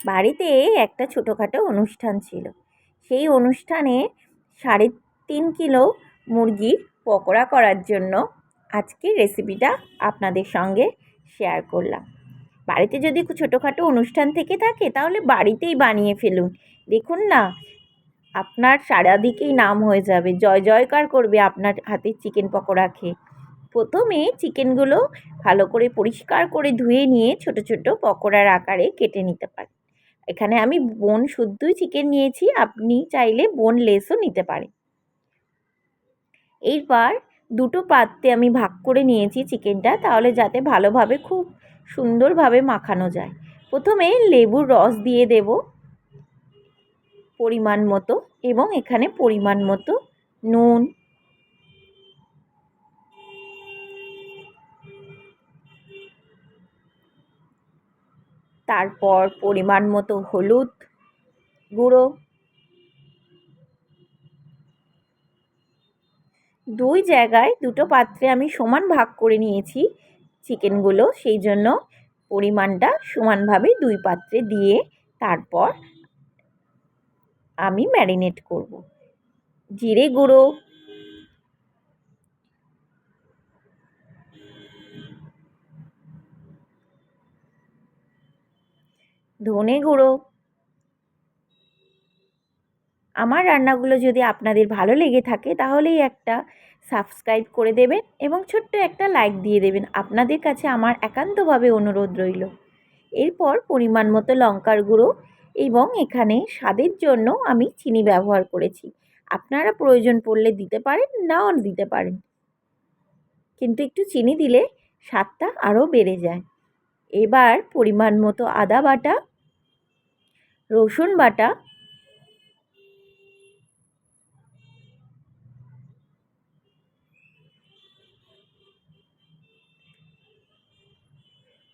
বাড়িতে একটা ছোটোখাটো অনুষ্ঠান ছিল। সেই অনুষ্ঠানে সাড়ে তিন কিলো মুরগির পকোড়া করার জন্য আজকে রেসিপিটা আপনাদের সঙ্গে শেয়ার করলাম। বাড়িতে যদি ছোটোখাটো অনুষ্ঠান থেকে থাকে, তাহলে বাড়িতেই বানিয়ে ফেলুন। দেখুন না, আপনার সারাদিকেই নাম হয়ে যাবে। জয় জয়কার করবে আপনার হাতের চিকেন পকোড়া খেয়ে। প্রথমে চিকেনগুলো ভালো করে পরিষ্কার করে ধুয়ে নিয়ে ছোট ছোট পকোড়ার আকারে কেটে নিতে পারেন। এখানে আমি বোন শুদ্ধই চিকেন নিয়েছি, আপনি চাইলে বোন লেসও নিতে পারেন। এইবার দুটো পাত্রে আমি ভাগ করে নিয়েছি চিকেনটা, তাহলে যাতে ভালোভাবে খুব সুন্দরভাবে মাখানো যায়। প্রথমে লেবুর রস দিয়ে দেব পরিমাণ মতো এবং এখানে পরিমাণ মতো নুন তারপর পরিমাণ মতো হলুদ গুঁড়ো। দুই জায়গায় দুটো পাত্রে আমি সমান ভাগ করে নিয়েছি চিকেনগুলো, সেই জন্য পরিমাণটা সমানভাবে দুই পাত্রে দিয়ে তারপর আমি ম্যারিনেট করব। জিরে গুঁড়ো ধনে গুঁড়ো। আমার রান্নাগুলো যদি আপনাদের ভালো লেগে থাকে, তাহলেই একটা সাবস্ক্রাইব করে দেবেন এবং ছোট্ট একটা লাইক দিয়ে দেবেন। আপনাদের কাছে আমার একান্তভাবে অনুরোধ রইল। এরপর পরিমাণ মতো লঙ্কার গুঁড়ো এবং এখানে স্বাদের জন্য আমি চিনি ব্যবহার করেছি। আপনারা প্রয়োজন পড়লে দিতে পারেন, নাও দিতে পারেন। কিন্তু একটু চিনি দিলে স্বাদটা আরও বেড়ে যায়। এবার পরিমাণ মতো আদা বাটা রসুন বাটা,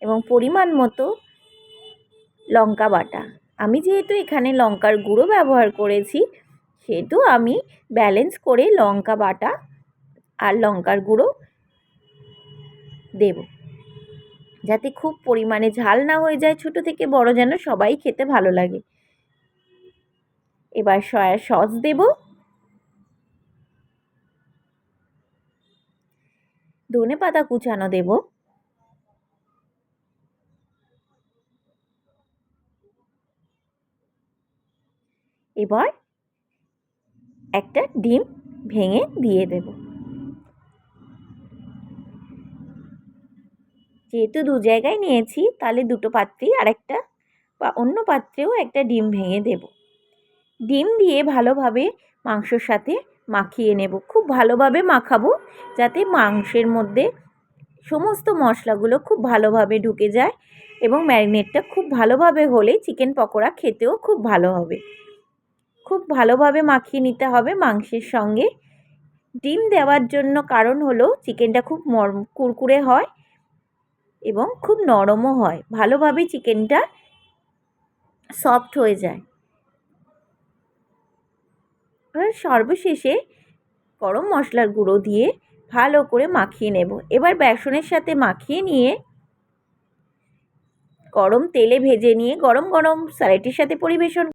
এবং পরিমাণ মতো লঙ্কা বাটা। আমি যেহেতু এখানে লঙ্কার গুঁড়ো ব্যবহার করেছি, সেহেতু আমি ব্যালেন্স করে লঙ্কা বাটা আর লঙ্কার গুঁড়ো দেব। যাতে খুব পরিমাণে ঝাল না হয়ে যায় ছোট থেকে বড় যেন সবাই খেতে ভালো লাগে। এবার সয়া সস দেব। ধনে পাতা কুচানো দেব। এবার একটা ডিম ভেঙে দিয়ে দেব। যেহেতু দু জায়গায় নিয়েছি, তাহলে দুটো পাত্রেই আরেকটা বা অন্য পাত্রেও একটা ডিম ভেঙে দেব। ডিম দিয়ে ভালোভাবে মাংসর সাথে মাখিয়ে নেব। খুব ভালোভাবে মাখাবো যাতে মাংসের মধ্যে সমস্ত মশলাগুলো খুব ভালোভাবে ঢুকে যায় এবং ম্যারিনেটটা খুব ভালোভাবে হলে চিকেন পকোড়া খেতেও খুব ভালো হবে। খুব ভালোভাবে মাখিয়ে নিতে হবে মাংসের সঙ্গে। ডিম দেওয়ার জন্য কারণ হলো, চিকেনটা খুব মর, কুরকুরে হয় এবং খুব নরমও হয়। ভালোভাবে চিকেনটা সফট হয়ে যায়। সর্বশেষে গরম মশলার গুঁড়ো দিয়ে ভালো করে মাখিয়ে নেব। এবার বেসনের সাথে মাখিয়ে নিয়ে গরম তেলে ভেজে নিয়ে গরম গরম স্যালাডের সাথে পরিবেশন